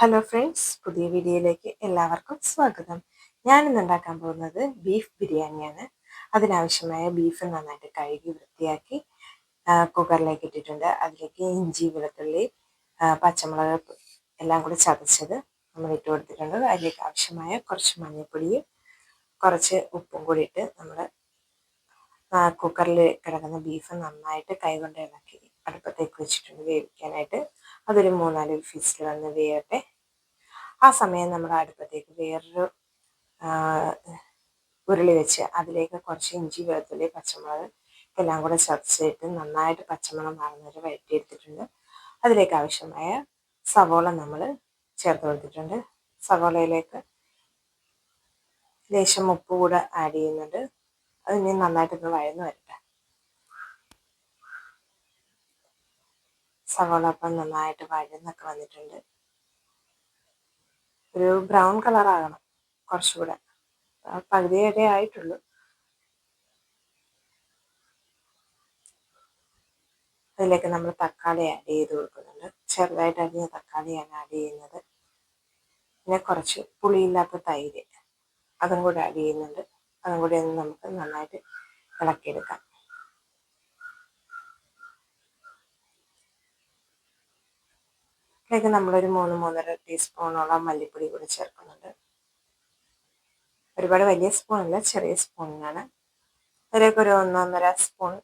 Hello friends പുതിയ വീഡിയോയിലേക്ക് എല്ലാവർക്കും സ്വാഗതം. ഞാനിന്ന് ഉണ്ടാക്കാൻ പോകുന്നത് ബീഫ് ബിരിയാണിയാണ്. അതിനാവശ്യമായ ബീഫ് നന്നായിട്ട് കഴുകി വൃത്തിയാക്കി കുക്കറിലേക്ക് ഇട്ടിട്ടുണ്ട്. അതിലേക്ക് ഇഞ്ചി വെളുത്തുള്ളി പച്ചമുളക് എല്ലാം കൂടി ചതച്ചത് നമ്മൾ ഇട്ട് കൊടുത്തിട്ടുണ്ട്. അതിലേക്ക് ആവശ്യമായ കുറച്ച് മഞ്ഞൾപ്പൊടിയും കുറച്ച് ഉപ്പും കൂടി ഇട്ട് നമ്മൾ കുക്കറിൽ കിടക്കുന്ന ബീഫ് നന്നായിട്ട് കൈകൊണ്ട് ഇളക്കി അടുപ്പത്തേക്ക് വെച്ചിട്ടുണ്ട് വേവിക്കാനായിട്ട്. അതൊരു മൂന്നാൽ ഫിസിൽ വന്ന് വേവട്ടെ. ആ സമയം നമ്മൾ അടുപ്പത്തേക്ക് വേറൊരു ഉരുളി വെച്ച് അതിലേക്ക് കുറച്ച് ഇഞ്ചി വെളുത്തുള്ളി പച്ചമുളക് എല്ലാം കൂടെ ചതച്ചിട്ട് നന്നായിട്ട് പച്ചമുളക് മാറുന്നവരെ വഴറ്റിയെടുത്തിട്ടുണ്ട്. അതിലേക്ക് ആവശ്യമായ സവോള നമ്മൾ ചേർത്ത് കൊടുത്തിട്ടുണ്ട്. സവോളയിലേക്ക് ലേശം ഉപ്പ് കൂടെ ആഡ് ചെയ്യുന്നുണ്ട്. അത് ഇനി നന്നായിട്ടൊന്ന് വഴന്ന് വരട്ടെ. സവോള അപ്പം നന്നായിട്ട് വഴന്നൊക്കെ വന്നിട്ടുണ്ട്. ഒരു ബ്രൗൺ കളർ ആകണം കുറച്ചുകൂടെ. പകുതി വരെ ആയിട്ടുള്ളൂ. അതിലേക്ക് നമ്മൾ തക്കാളി ആഡ് ചെയ്ത് കൊടുക്കുന്നുണ്ട്. ചെറുതായിട്ട് അരിഞ്ഞ തക്കാളിയാണ് ആഡ് ചെയ്യുന്നത്. പിന്നെ കുറച്ച് പുളിയില്ലാത്ത തൈര് അതും കൂടെ ആഡ് ചെയ്യുന്നുണ്ട്. അതും കൂടി ഒന്ന് നമുക്ക് നന്നായിട്ട് ഇളക്കിയെടുക്കാം. ഇതിലേക്ക് നമ്മളൊരു മൂന്ന് മൂന്നര ടീസ്പൂണോളം മല്ലിപ്പൊടി കൂടി ചേർക്കുന്നുണ്ട്. ഒരുപാട് വലിയ സ്പൂണല്ല ചെറിയ സ്പൂണിനാണ്. അതിലേക്ക് ഒരു ഒന്നൊന്നര സ്പൂൺ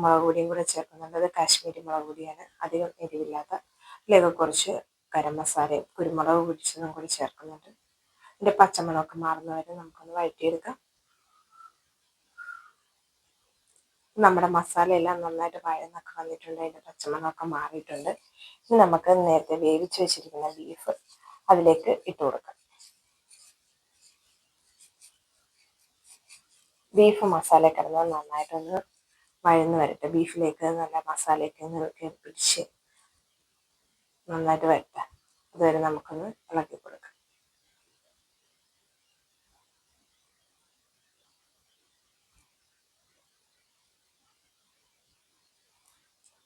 മുളക് പൊടിയും കൂടെ ചേർക്കുന്നുണ്ട്. അത് കാശ്മീരി മുളക് പൊടിയാണ്. അധികം എരിവില്ലാത്ത അതിലേക്ക് കുറച്ച് ഗരം മസാലയും കുരുമുളക് പൊടിച്ചതും കൂടി ചേർക്കുന്നുണ്ട്. അതിന്റെ പച്ചമുളകൊക്കെ മാറുന്നവരെ നമുക്കൊന്ന് വഴറ്റിയെടുക്കാം. നമ്മുടെ മസാല എല്ലാം നന്നായിട്ട് വഴന്നൊക്കെ വന്നിട്ടുണ്ട്. അതിന്റെ പച്ചമണമൊക്കെ മാറിയിട്ടുണ്ട്. ഇനി നമുക്ക് നേരത്തെ വേവിച്ച് വെച്ചിരിക്കുന്ന ബീഫ് അതിലേക്ക് ഇട്ട് കൊടുക്കാം. ബീഫ് മസാല കിടന്ന് നന്നായിട്ടൊന്ന് വഴന്ന് വരട്ടെ. ബീഫിലേക്ക് നല്ല മസാലയൊക്കെ ഒന്ന് പിടിച്ച് നന്നായിട്ട് വരട്ടെ. അതുവരെ നമുക്കൊന്ന് ഇളക്കി കൊടുക്കാം.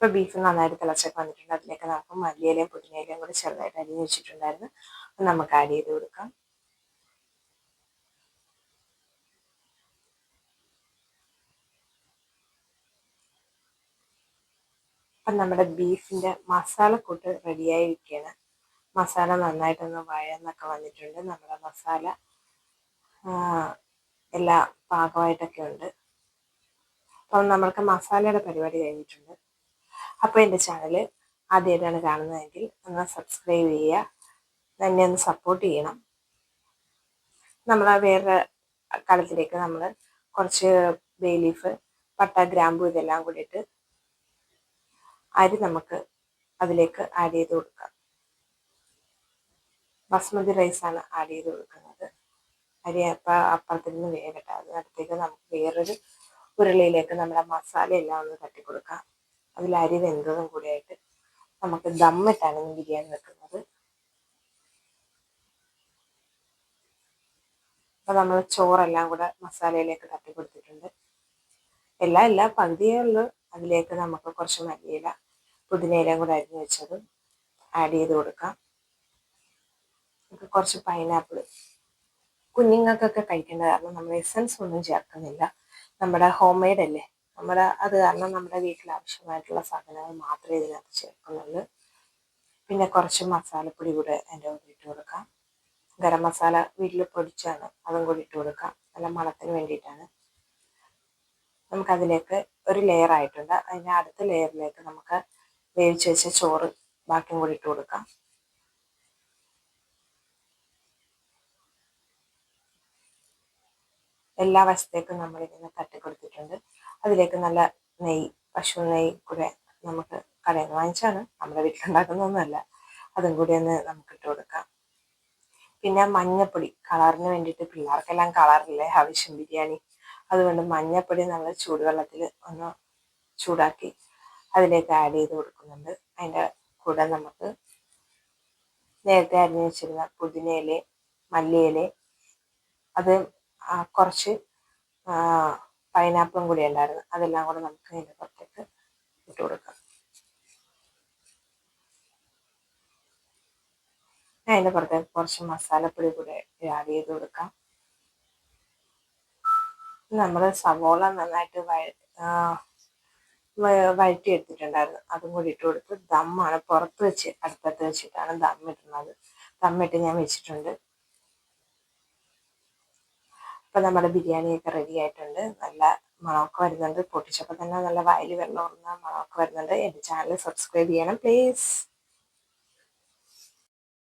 ഇപ്പോൾ ബീഫ് നന്നായിട്ട് തിളച്ചൊക്കെ വന്നിട്ടുണ്ട്. അതിലേക്ക് നമുക്ക് മല്ലിയിലയും പുതിനയിലയും കൂടി ചെറുതായിട്ട് അരിഞ്ഞ് വെച്ചിട്ടുണ്ടായിരുന്നു. അപ്പൊ നമുക്ക് ആഡ് ചെയ്ത് കൊടുക്കാം. അപ്പം നമ്മുടെ ബീഫിന്റെ മസാലക്കൂട്ട് റെഡിയായിരിക്കുകയാണ് മസാല നന്നായിട്ടൊന്ന് വഴന്നൊക്കെ വന്നിട്ടുണ്ട്. നമ്മുടെ മസാല എല്ലാ പാകമായിട്ടൊക്കെ ഉണ്ട്. അപ്പം നമ്മൾക്ക് മസാലയുടെ പരിപാടി കഴിഞ്ഞിട്ടുണ്ട്. അപ്പോൾ എന്റെ ചാനൽ ആദ്യമായിട്ടാണ് കാണുന്നതെങ്കിൽ ഒന്ന് സബ്സ്ക്രൈബ് ചെയ്യുക. തന്നെ ഒന്ന് സപ്പോർട്ട് ചെയ്യണം. നമ്മൾ വേറെ കളത്തിലേക്ക് നമ്മൾ കുറച്ച് ബേ ലീഫ് പട്ട ഗ്രാമ്പു ഇതെല്ലാം കൂടിയിട്ട് അരി നമുക്ക് അതിലേക്ക് ആഡ് ചെയ്ത് കൊടുക്കാം. ബസ്മതി റൈസാണ് ആഡ് ചെയ്ത് കൊടുക്കുന്നത്. അരി അപ്പം അപ്പുറത്തിൽ നിന്ന് വേവട്ടെ അതിനടുത്തേക്ക് നമുക്ക് വേറൊരു ഉരുളിയിലേക്ക് നമ്മുടെ മസാല എല്ലാം ഒന്ന് തട്ടി കൊടുക്കാം അതിൽ അരി വെന്തതും കൂടിയായിട്ട് നമുക്ക് ദമ്മിട്ടാണ് ബിരിയാണി വെക്കുന്നത്. അപ്പൊ നമ്മൾ ചോറെല്ലാം കൂടെ മസാലയിലേക്ക് തട്ടി കൊടുത്തിട്ടുണ്ട്. എല്ലാം എല്ലാ പകുതിയേ ഉള്ളൂ. അതിലേക്ക് നമുക്ക് കുറച്ച് മല്ലിയില പുതിനയിലയും കൂടെ അരിഞ്ഞ് വെച്ചതും ആഡ് ചെയ്ത് കൊടുക്കാം. നമുക്ക് കുറച്ച് പൈനാപ്പിൾ കുഞ്ഞുങ്ങൾക്കൊക്കെ കഴിക്കേണ്ട കാരണം നമ്മൾ എസൻസ് ഒന്നും ചേർക്കുന്നില്ല. നമ്മുടെ ഹോം മെയ്ഡ് അല്ലേ? നമ്മുടെ അത് കാരണം നമ്മുടെ വീട്ടിൽ ആവശ്യമായിട്ടുള്ള സാധനങ്ങൾ മാത്രമേ ഇതിനകത്ത് ചേർക്കുന്നുള്ളൂ. പിന്നെ കുറച്ച് മസാലപ്പൊടി കൂടെ എന്റെ കൂടെ ഇട്ട് കൊടുക്കാം. ഗരം മസാല വീട്ടിൽ പൊടിച്ചാണ് അതും കൂടി ഇട്ട് കൊടുക്കാം. നല്ല മണത്തിന് വേണ്ടിയിട്ടാണ്. നമുക്കതിലേക്ക് ഒരു ലെയർ ആയിട്ടുണ്ട്. അതിന്റെ അടുത്ത ലെയറിലേക്ക് നമുക്ക് വേവിച്ച് വെച്ച ചോറ് ബാക്കിയും കൂടി ഇട്ട് കൊടുക്കാം. എല്ലാ വശത്തേക്കും നമ്മളിങ്ങനെ തട്ടി കൊടുത്തിട്ടുണ്ട് അതിലേക്ക് നല്ല നെയ്യ് പശു നെയ്യ് കൂടെ നമുക്ക് കടയിൽ നിന്ന് വാങ്ങിച്ചാണ്. നമ്മുടെ വീട്ടിലുണ്ടാക്കുന്നൊന്നുമല്ല അതും കൂടി ഒന്ന് നമുക്ക് ഇട്ട് കൊടുക്കാം. പിന്നെ മഞ്ഞപ്പൊടി കളറിന് വേണ്ടിയിട്ട് പിള്ളേർക്കെല്ലാം കളറില്ലേ? ആവശ്യം ബിരിയാണി. അതുകൊണ്ട് മഞ്ഞപ്പൊടി നമ്മൾ ചൂടുവെള്ളത്തിൽ ഒന്ന് ചൂടാക്കി അതിലേക്ക് ആഡ് ചെയ്ത് കൊടുക്കുന്നുണ്ട്. അതിന്റെ കൂടെ നമുക്ക് നേരത്തെ അരിഞ്ഞു വെച്ചിരുന്ന പുതിനയില മല്ലിയില അത് കുറച്ച് പൈനാപ്പിളും കൂടി ഉണ്ടായിരുന്നു. അതെല്ലാം കൂടെ നമുക്ക് അതിന്റെ പുറത്തേക്ക് ഇട്ട് കൊടുക്കാം. അതിന്റെ പുറത്തേക്ക് കുറച്ച് മസാലപ്പൊടി കൂടെ ആഡ് ചെയ്ത് കൊടുക്കാം. നമ്മൾ സവോള നന്നായിട്ട് വഴ വഴറ്റി എടുത്തിട്ടുണ്ടായിരുന്നു അതും കൂടി ഇട്ട് കൊടുത്ത് ദമ്മാണ് പുറത്ത് വെച്ച് അടുപ്പത്ത് വെച്ചിട്ടാണ് ദമ്മിടുന്നത് ദമ്മിട്ട് ഞാൻ വെച്ചിട്ടുണ്ട്. അപ്പം നമ്മുടെ ബിരിയാണിയൊക്കെ റെഡി ആയിട്ടുണ്ട്. നല്ല മണമൊക്കെ വരുന്നുണ്ട്. പൊട്ടിച്ചപ്പോൾ തന്നെ നല്ല വായിൽ വെള്ളം ഉറങ്ങുന്ന മണമൊക്കെ വരുന്നുണ്ട്. എന്റെ ചാനൽ സബ്സ്ക്രൈബ് ചെയ്യണം പ്ലീസ്